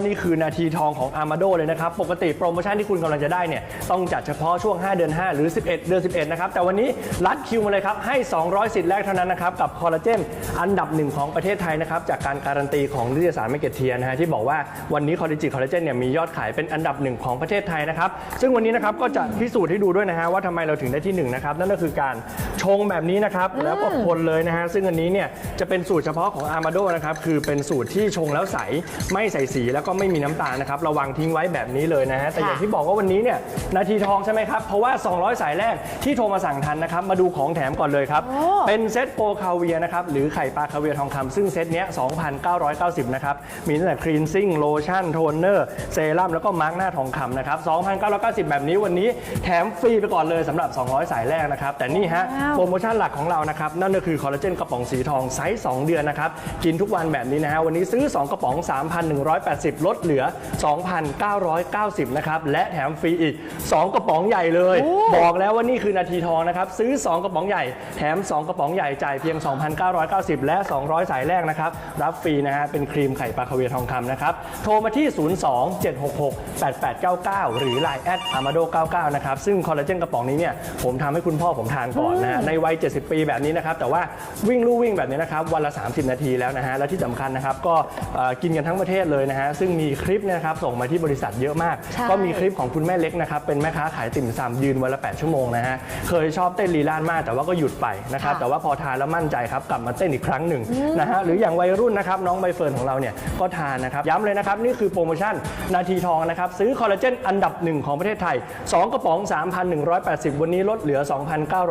นี่คือนาทีทองของ Armado เลยนะครับ ปกติโปรโมชั่นที่คุณกำลังจะได้เนี่ยต้องจัดเฉพาะช่วง 5 เดือน 5 หรือ 11 เดือน 11 นะครับ แต่วันนี้รัดคิวมาเลยครับ ให้ 200 สิทธิ์แรกเท่านั้นนะครับ กับคอลลาเจนอันดับหนึ่งของประเทศไทยนะครับ จากการการันตีของนิตยสารไม่เกตเทียนะฮะที่บอกว่าวันนี้คอลลาจิคอลลาเจนเนี่ยมียอดขายเป็นอันดับหนึ่งของประเทศไทยนะครับซึ่งวันนี้นะครับก็จะพิสูจน์ให้ดูด้วยนะฮะว่าทำไมเราถึงได้ที่หนึ่งนะครับนั่นก็คือการชงแบบนี้นะครับแล้วก็คนเลยนะฮะซึ่งอันนี้เนี่ยจะเป็นสูตรเฉพาะของ Armado นะครับคือเป็นสูตรที่ชงแล้วใสไม่ใส่สีแล้วก็ไม่มีน้ำตาลนะครับระวังทิ้งไว้แบบนี้เลยนะฮะแต่อย่างที่บอกว่าวันนี้เนี่ยนาทีทองใช่ไหมครับเพราะว่า 200 สายแรกที่โทรมาสั่งทันนะครับมาดูของแถมก่อนเลยครับโอ้เป็นเซตโปรคาเวียนะครับหรือไข่ปลาคาเวียทองคำซึ่งเซตเนี้ย2,990นะครับมีตั้งแต่ครีนซิ่งโลชั่นโทนเนอร์เซรั่มแล้วก็มาร์กหน้าทองคำนะครับ2,990 แบบนี้วันนี้แถมฟรีไปก่อนเลยสำหรับ 200 สายแรกนะครับแต่นี่ฮะว้าวโปรโมชั่นหลักของเรานะครับนั่นก็คือคอลลาเจนกระป๋องสีทองไซส์2เดือนนะครับกินทุกวันแบบนี้นะฮะวันนี้ซื้อ 2 กระป๋อง 3,180ลดเหลือ 2,990 นะครับ และแถมฟรีอีก 2 กระป๋องใหญ่เลยโอ้บอกแล้วว่านี่คือนาทีทองนะครับ ซื้อ 2 กระป๋องใหญ่ แถม 2 กระป๋องใหญ่ จ่ายเพียง 2,990 และ 200 สายแรกนะครับ รับฟรีนะฮะ เป็นครีมไข่ปลาคาเวียร์ทองคำนะครับ โทรมาที่ 02-766-8899 หรือ Line แอด amado 99นะครับ ซึ่งคอลลาเจนกระป๋องนี้เนี่ย ผมทำให้คุณพ่อผมทานก่อนนะฮะ ในวัย 70 ปีแบบนี้นะครับ แต่ว่าวิ่งลู่วิ่งแบบนี้นะครับ วันละ 30 นาทีแล้วนะฮะ และที่สำคัญนะครับ ก็เอ่อกินกันทั้งประเทศเลยนะฮะซึ่งมีคลิปเนยนะครับส่งมาที่บริษัทเยอะมาก ใช่ ก็มีคลิปของคุณแม่เล็กนะครับเป็นแม่ค้าขายติ่มซำยืนวันละ 8 ชั่วโมงนะฮะเคยชอบเต้นลีลานมาก แต่ว่าก็หยุดไปนะครับค่ะแต่ว่าพอทานแล้วมั่นใจครับกลับมาเต้นอีกครั้งหนึ่งนะฮะหรืออย่างวัยรุ่นนะครับน้องใบเฟิร์นของเราเนี่ยก็ทานนะครับย้ำเลยนะครับนี่คือโปรโมชั่นนาทีทองนะครับซื้อคอลลาเจนอันดับหนึ่งของประเทศไทย2กระป๋อง 3,180 วันนี้ลดเหลือ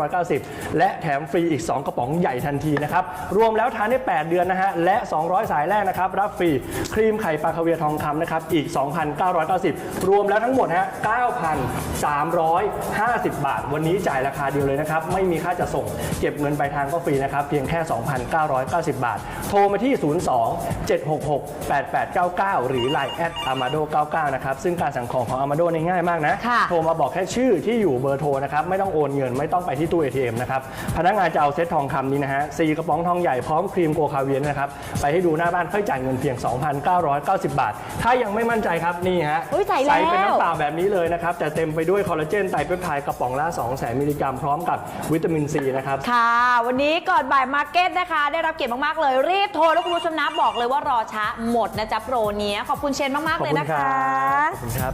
2,990 และแถมฟรีอีก2กระป๋องใหญ่ทันทีนะครับรวมแล้วทานได้ 8 เดือนนะฮะและ 200 สายแรกนะครับรับฟรีครีมไข่ปลาคาเวียร์ทองคำนะครับอีก 2,990 รวมแล้วทั้งหมดฮะ9,350 บาท วันนี้จ่ายราคาเดียวเลยนะครับไม่มีค่าจะส่งเก็บเงินปลายทางก็ฟรีนะครับเพียงแค่ 2,990 บาท โทรมาที่ 02-766-8899 หรือ Line แอด amado 99นะครับซึ่งการสั่งของของ amado เนี่ยง่ายมากนะค่ะ โทรมาบอกแค่ชื่อที่อยู่เบอร์โทรนะครับไม่ต้องโอนเงินไม่ต้องไปที่ตู้ ATM นะครับพนักงานจะเอาเซ็ตทองคำนี้นะฮะสี่กระป๋องทองใหญ่พร้อมครีมโกคาเวียนนะครับไปให้ดูหน้าบ้านค่อยจ่ายเงินเพียง 2,990 บาท ถ้ายังไม่มั่นใจครับนี่ฮะอุ๊ยใส่แล้ว เป็นน้ำเปล่าแบบนี้เลยนะครับ แต่เต็มไปด้วยคอลลาเจนไตรเปปไทด์กระป๋องละ200,000มิลลิกรัมพร้อมกับวิตามินซีนะครับ ค่ะ วันนี้ก่อนบ่ายมาร์เก็ตนะคะ ได้รับเกียรติมาก ๆ เลย รีบโทรแล้วคุณผู้ชมนะบอกเลยว่ารอช้าหมดนะจ๊ะโปรเนี้ยขอบคุณเชนมาก ๆ เลยนะคะ ขอบคุณครับ